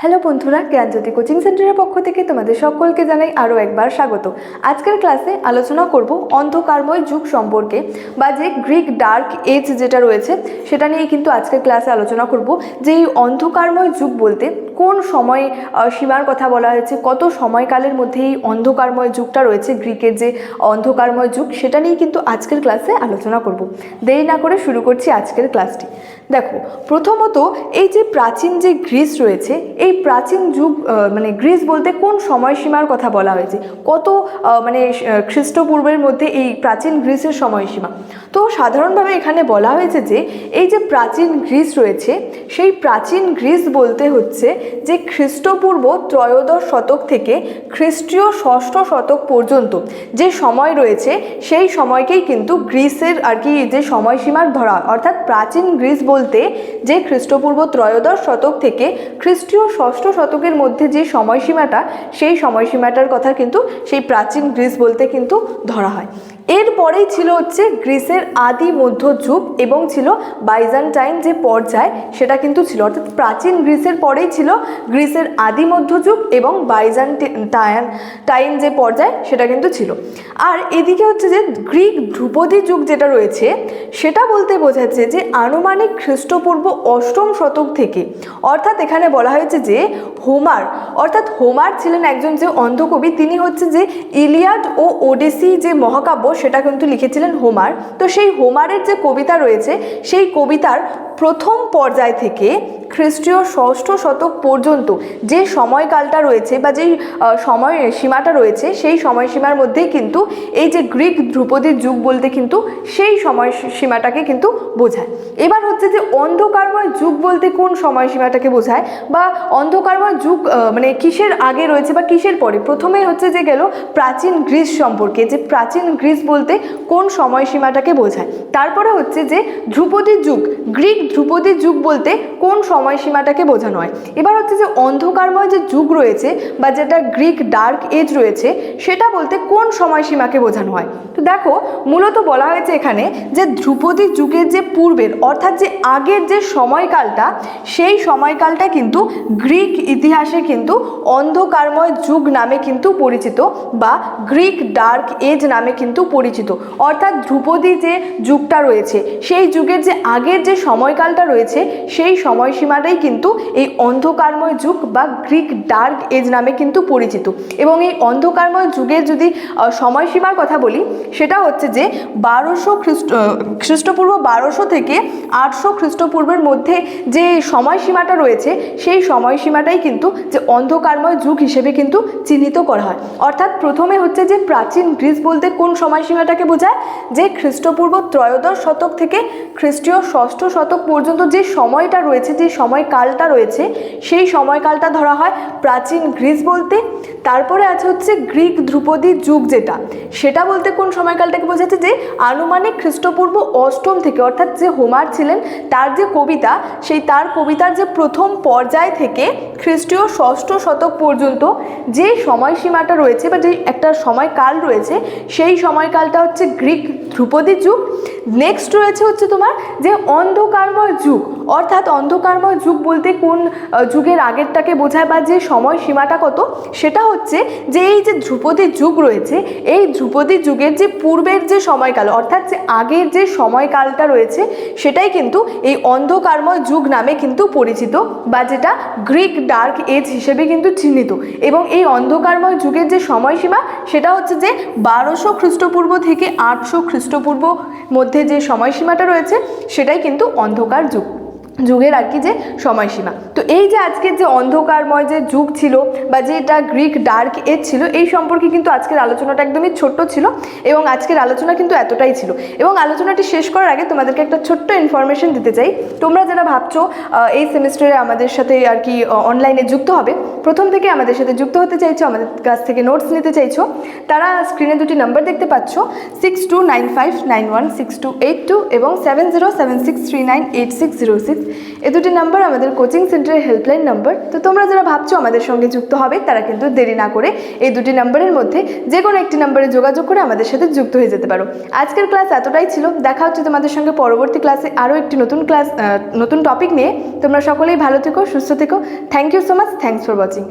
Hello বন্ধুরা, জ্ঞানজ্যোতি coaching সেন্টারের পক্ষ থেকে তোমাদের সকলকে জানাই আরও একবার স্বাগত। আজকের ক্লাসে আলোচনা করব অন্ধকারময় যুগ সম্পর্কে বা যে গ্রিক ডার্ক এজ যেটা রয়েছে, সেটা নিয়ে কিন্তু আজকের ক্লাসে আলোচনা করব। যে এই অন্ধকারময় যুগ বলতে কোন সময় সীমার কথা বলা হয়েছে, কত সময়কালের মধ্যে এই অন্ধকারময় যুগটা রয়েছে, গ্রিকের যে অন্ধকারময় যুগ, সেটা নিয়ে কিন্তু আজকের ক্লাসে আলোচনা করব। দেরি না করে শুরু করছি আজকের ক্লাসটি। দেখো, প্রথমত এই যে প্রাচীন যে গ্রিস রয়েছে, এই প্রাচীন যুগ মানে গ্রিস বলতে কোন সময়সীমার কথা বলা হয়েছে? কত মানে খ্রিস্টপূর্বের মধ্যে এই প্রাচীন গ্রিসের সময়সীমা? তো সাধারণভাবে এখানে বলা হয়েছে যে, এই যে প্রাচীন গ্রিস রয়েছে, সেই প্রাচীন গ্রিস বলতে হচ্ছে যে খ্রিস্টপূর্ব ত্রয়োদশ শতক থেকে খ্রিস্টীয় ষষ্ঠ শতক পর্যন্ত যে সময় রয়েছে, সেই সময়কেই কিন্তু গ্রিসের আর কি যে সময়সীমার ধরা, অর্থাৎ প্রাচীন গ্রিস বলতে যে খ্রিস্টপূর্ব ত্রয়োদশ শতক থেকে খ্রিস্টীয় ষষ্ঠ শতকের মধ্যে যে সময়সীমাটা, সেই সময়সীমাটার কথা কিন্তু সেই প্রাচীন গ্রিস বলতে কিন্তু ধরা হয়। এরপরেই ছিল হচ্ছে গ্রিসের আদি মধ্য যুগ এবং ছিল বাইজান্টাইন যে পর্যায়, সেটা কিন্তু ছিল। অর্থাৎ প্রাচীন গ্রিসের পরেই ছিল গ্রিসের আদি মধ্যযুগ এবং বাইজান্টাইন টাইন যে পর্যায়, সেটা কিন্তু ছিল। আর এদিকে হচ্ছে যে গ্রিক ধ্রুপদী যুগ যেটা রয়েছে, সেটা বলতে বোঝাচ্ছে যে আনুমানিক খ্রিস্টপূর্ব অষ্টম শতক থেকে। অর্থাৎ এখানে বলা হয়েছে যে হোমার, অর্থাৎ হোমার ছিলেন একজন যে অন্ধকবি, তিনি হচ্ছে যে ইলিয়াড ও ওডিসি যে মহাকাব্য সেটা কিন্তু লিখেছিলেন হোমার। তো সেই হোমারের যে কবিতা রয়েছে সেই কবিতার প্রথম পর্যায় থেকে খ্রিস্টীয় ষষ্ঠ শতক পর্যন্ত যে সময়কালটা রয়েছে বা আহ, সময় সীমাটা রয়েছে সেই সময়সীমার মধ্যেই কিন্তু এই যে গ্রিক ধ্রুপদীর যুগ বলতে কিন্তু সেই সময় সীমাটাকে কিন্তু বোঝায়। এবার হচ্ছে যে অন্ধকারময় যুগ বলতে কোন সময়সীমাটাকে বোঝায় বা অন্ধকারময় যুগ মানে কিসের আগে রয়েছে বা কিসের পরে? প্রথমে হচ্ছে যে গেল প্রাচীন গ্রিস সম্পর্কে। যে প্রাচীন গ্রিস বলতে কোন সময়সীমাটাকে বোঝায়। তারপরে হচ্ছে যে ধ্রুপদী যুগ, গ্রিক ধ্রুপদী যুগ বলতে কোন সময়সীমাটাকে বোঝানো হয়। এবার হচ্ছে যে অন্ধকারময় যে যুগ রয়েছে বা যেটা গ্রিক ডার্ক এজ রয়েছে, সেটা বলতে কোন সময়সীমাকে বোঝানো হয়। তো দেখো, মূলত বলা হয়েছে এখানে যে ধ্রুপদী যুগের যে পূর্বের, অর্থাৎ যে আগের যে সময়কালটা, সেই সময়কালটা কিন্তু গ্রিক ইতিহাসে কিন্তু অন্ধকারময় যুগ নামে কিন্তু পরিচিত বা গ্রিক ডার্ক এজ নামে কিন্তু পরিচিত। অর্থাৎ ধ্রুপদী যে যুগটা রয়েছে, সেই যুগের যে আগের যে সময়কালটা রয়েছে, সেই সময়সীমাটাই কিন্তু এই অন্ধকারময় যুগ বা গ্রিক ডার্ক এজ নামে কিন্তু পরিচিত। এবং এই অন্ধকারময় যুগের যদি সময়সীমার কথা বলি সেটা হচ্ছে যে বারোশো খ্রিস্ট খ্রিস্টপূর্ব বারোশো থেকে আটশো খ্রিস্টপূর্বের মধ্যে যে সময়সীমাটা রয়েছে, সেই সময়সীমাটাই কিন্তু যে অন্ধকারময় যুগ হিসেবে কিন্তু চিহ্নিত করা হয়। অর্থাৎ প্রথমে হচ্ছে যে প্রাচীন গ্রিস বলতে কোন সময়সীমাটাকে বোঝায়? যে খ্রিস্টপূর্ব ত্রয়োদশ শতক থেকে খ্রিস্টীয় ষষ্ঠ শতক পর্যন্ত যে সময়টা রয়েছে, যে সময়কালটা রয়েছে, সেই সময়কালটা ধরা হয় প্রাচীন গ্রিস বলতে। তারপরে আছে হচ্ছে গ্রিক ধ্রুপদী যুগ যেটা। সেটা বলতে কোন সময়কালটাকে বোঝাচ্ছে যে আনুমানিক খ্রিস্টপূর্ব অষ্টম থেকে অর্থাৎ যে হোমার ছিলেন, তার যে কবিতা, সেই তার কবিতার যে প্রথম পর্যায় থেকে খ্রিস্টীয় ষষ্ঠ শতক পর্যন্ত যে সময়সীমাটা রয়েছে বা যে একটা সময়কাল রয়েছে, সেই সময়কালটা হচ্ছে গ্রিক ধ্রুপদী যুগ। নেক্সট রয়েছে হচ্ছে তোমার যে অন্ধকারময় যুগ। অর্থাৎ অন্ধকারময় যুগ বলতে কোন যুগের আগেরটাকে বোঝায় বা যে সময়সীমাটা কত, সেটা হচ্ছে যে এই যে ধ্রুপদী যুগ রয়েছে, এই ধ্রুপদী যুগের যে পূর্বের যে সময়কাল, অর্থাৎ যে আগের যে সময়কালটা রয়েছে, সেটাই কিন্তু এই অন্ধকারময় যুগ নামে কিন্তু পরিচিত বা যেটা গ্রিক ডার্ক এজ হিসেবে কিন্তু চিহ্নিত। এবং এই অন্ধকারময় যুগের যে সময়সীমা, সেটা হচ্ছে যে বারোশো খ্রিস্টপূর্ব থেকে আটশো খ্রিস্টপূর্ব মধ্যে যে সময়সীমাটা রয়েছে সেটাই কিন্তু অন্ধকার যুগ যুগের আর কি যে সময়সীমা। তো এই যে আজকের যে অন্ধকারময় যে যুগ ছিল বা যেটা গ্রিক ডার্ক এজ ছিল, এই সম্পর্কে কিন্তু আজকের আলোচনাটা একদমই ছোট্ট ছিল এবং আজকের আলোচনা কিন্তু এতটাই ছিল। এবং আলোচনাটি শেষ করার আগে তোমাদেরকে একটা ছোট্ট ইনফরমেশন দিতে চাই। তোমরা যারা ভাবছ এই সেমিস্টারে আমাদের সাথে আর কি অনলাইনে যুক্ত হবে, প্রথম থেকে আমাদের সাথে যুক্ত হতে চাইছো, আমাদের কাছ থেকে নোটস নিতে চাইছো, তারা স্ক্রিনে দুটি নাম্বার দেখতে পাচ্ছ six two nine five nine one six two eight two এবং seven zero seven six three nine eight six zero six এই দুটি নাম্বার আমাদের কোচিং সেন্টারের হেল্পলাইন নাম্বার তো তোমরা যারা ভাবছ আমাদের সঙ্গে যুক্ত হবে, তারা কিন্তু দেরি না করে এই দুটি নাম্বারের মধ্যে যে কোনো একটি নাম্বারে যোগাযোগ করে আমাদের সাথে যুক্ত হয়ে যেতে পারো। আজকের ক্লাস এতটাই ছিল। দেখা হচ্ছে তোমাদের সঙ্গে পরবর্তী ক্লাসে আরও একটি নতুন ক্লাস নতুন টপিক নিয়ে। তোমরা সকলেই ভালো থেকো, সুস্থ থেকো। Thank you so much thanks for watching